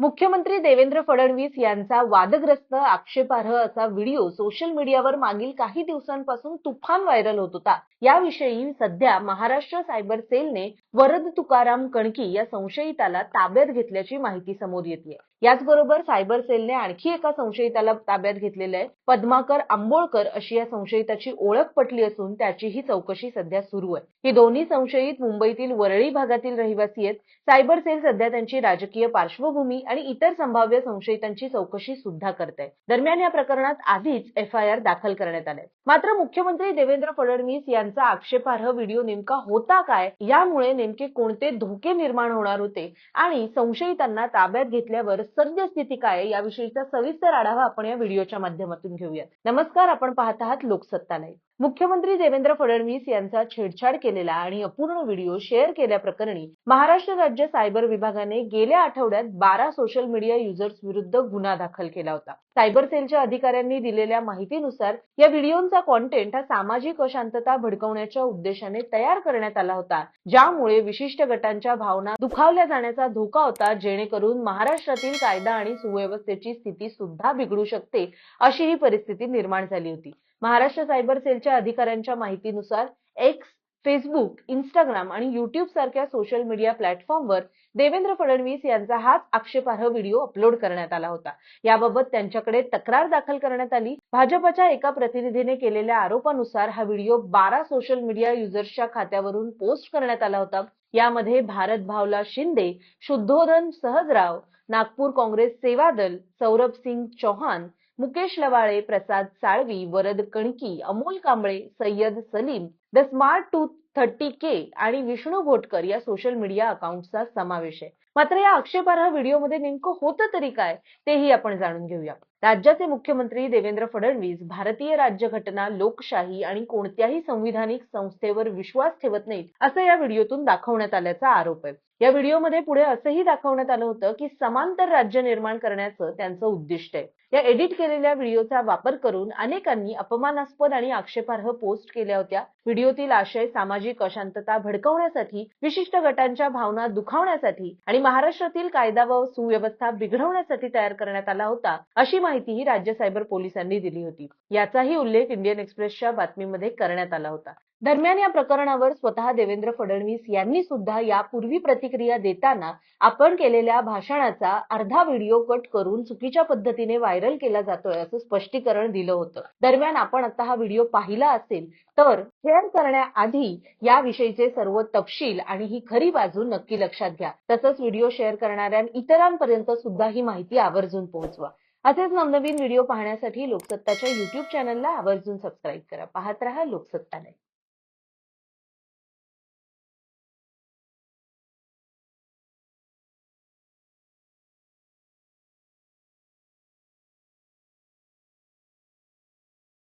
मुख्यमंत्री देवेंद्र फडणवीस यांचा वादग्रस्त आक्षेपार्ह असा व्हिडिओ सोशल मीडियावर मागील काही दिवसांपासून तुफान व्हायरल होत होता. याविषयी सध्या महाराष्ट्र सायबर सेलने वरद तुकाराम कणकी या संशयिताला ताब्यात घेतल्याची माहिती समोर येते याचबरोबर सायबर सेलने आणखी एका संशयिताला ताब्यात घेतलेलं आहे. पद्माकर आंबोळकर अशी या संशयिताची ओळख पटली असून त्याचीही चौकशी सध्या सुरू आहे. ही दोन्ही संशयित मुंबईतील वरळी भागातील रहिवासी आहेत. सायबर सेल सध्या त्यांची राजकीय पार्श्वभूमी आणि इतर संभाव्य संशयितांची चौकशी सुद्धा करत आहे. दरम्यान या प्रकरणात आधीच एफ आय आर दाखल करण्यात आले मात्र मुख्यमंत्री देवेंद्र फडणवीस यांचा आक्षेपार्ह व्हिडिओ नेमका होता काय? यामुळे नेमके कोणते धोके निर्माण होणार होते? आणि संशयितांना ताब्यात घेतल्यावर सद्यस्थिती काय आहे याविषयीचा सविस्तर आढावा आपण या व्हिडिओच्या माध्यमातून घेऊयात. नमस्कार आपण पाहत आहात लोकसत्ता लाईव्ह मुख्यमंत्री देवेंद्र फडणवीस यांचा छेडछाड केलेला आणि अपूर्ण व्हिडिओ शेअर केल्याप्रकरणी महाराष्ट्र राज्य सायबर विभागाने गेल्या आठवड्यात बारा सोशल मीडिया युजर्स विरुद्ध गुन्हा दाखल केला होता. सायबर सेलच्या अधिकाऱ्यांनी दिलेल्या माहितीनुसार या व्हिडिओचा कॉन्टेंट हा सामाजिक अशांतता भडकवण्याच्या उद्देशाने तयार करण्यात आला होता ज्यामुळे विशिष्ट गटांच्या भावना दुखावल्या जाण्याचा धोका होता जेणेकरून महाराष्ट्रातील कायदा आणि सुव्यवस्थेची स्थिती सुद्धा बिघडू शकते अशी ही परिस्थिती निर्माण झाली होती. महाराष्ट्र सायबर सेलच्या अधिकाऱ्यांच्या माहितीनुसार एक्स फेसबुक इंस्टाग्राम आणि युट्यूब सारख्या सोशल मीडिया प्लॅटफॉर्मवर देवेंद्र फडणवीस यांचा हाच आक्षेपार्ह व्हिडिओ अपलोड करण्यात आला होता. याबाबत त्यांच्याकडे तक्रार दाखल करण्यात आली. भाजपच्या एका प्रतिनिधीने केलेल्या आरोपानुसार हा व्हिडिओ बारा सोशल मीडिया युजर्सच्या खात्यावरून पोस्ट करण्यात आला होता. यामध्ये भारत भावला Shinde Shuddhodana Sahajrao Nagpur Congress Seva Dal Saurabh Singh Chauhan Mukesh Lawale Prasad Salvi Varad Kanki Amol Kamble Sayyad Salim the smart two thirty K आणि विष्णू भोटकर या सोशल मीडिया अकाउंटचा समावेश आहे. मात्र या आक्षेपार्ह व्हिडिओमध्ये नेमकं होतं तरी काय तेही आपण जाणून घेऊया. राज्याचे मुख्यमंत्री देवेंद्र फडणवीस भारतीय राज्यघटना लोकशाही आणि कोणत्याही संविधानिक संस्थेवर विश्वास ठेवत नाहीत असं या व्हिडिओतून दाखवण्यात आल्याचा आरोप आहे. या व्हिडिओमध्ये पुढे असंही दाखवण्यात आलं होतं की समांतर राज्य निर्माण करण्याचं त्यांचं उद्दिष्ट आहे. या एडिट केलेल्या व्हिडिओचा वापर करून अनेकांनी अपमानास्पद आणि आक्षेपार्ह पोस्ट केल्या होत्या. व्हिडिओतील आशय सामाजिक अशांतता भडकवण्यासाठी विशिष्ट गटांच्या भावना दुखावण्यासाठी आणि महाराष्ट्रातील कायदा व सुव्यवस्था बिघडवण्यासाठी तयार करण्यात आला होता अशी माहितीही राज्य सायबर पोलिसांनी दिली होती. याचाही उल्लेख इंडियन एक्सप्रेसच्या बातमीमध्ये करण्यात आला होता. दरम्यान या प्रकरणावर स्वतः देवेंद्र फडणवीस यांनी सुद्धा यापूर्वी प्रतिक्रिया देताना आपण केलेल्या भाषणाचा अर्धा व्हिडिओ कट करून चुकीच्या पद्धतीने व्हायरल केला जातोय असं स्पष्टीकरण दिलं होतं. दरम्यान आपण आता हा व्हिडिओ पाहिला असेल तर शेअर करण्याआधी याविषयीचे सर्व तपशील आणि ही खरी बाजू नक्की लक्षात घ्या. तसंच व्हिडिओ शेअर करणाऱ्या इतरांपर्यंत सुद्धा ही माहिती आवर्जून पोहोचवा. असेच नवनवीन व्हिडिओ पाहण्यासाठी लोकसत्ताच्या युट्यूब चॅनलला आवर्जून सबस्क्राईब करा. पाहत रहा लोकसत्ता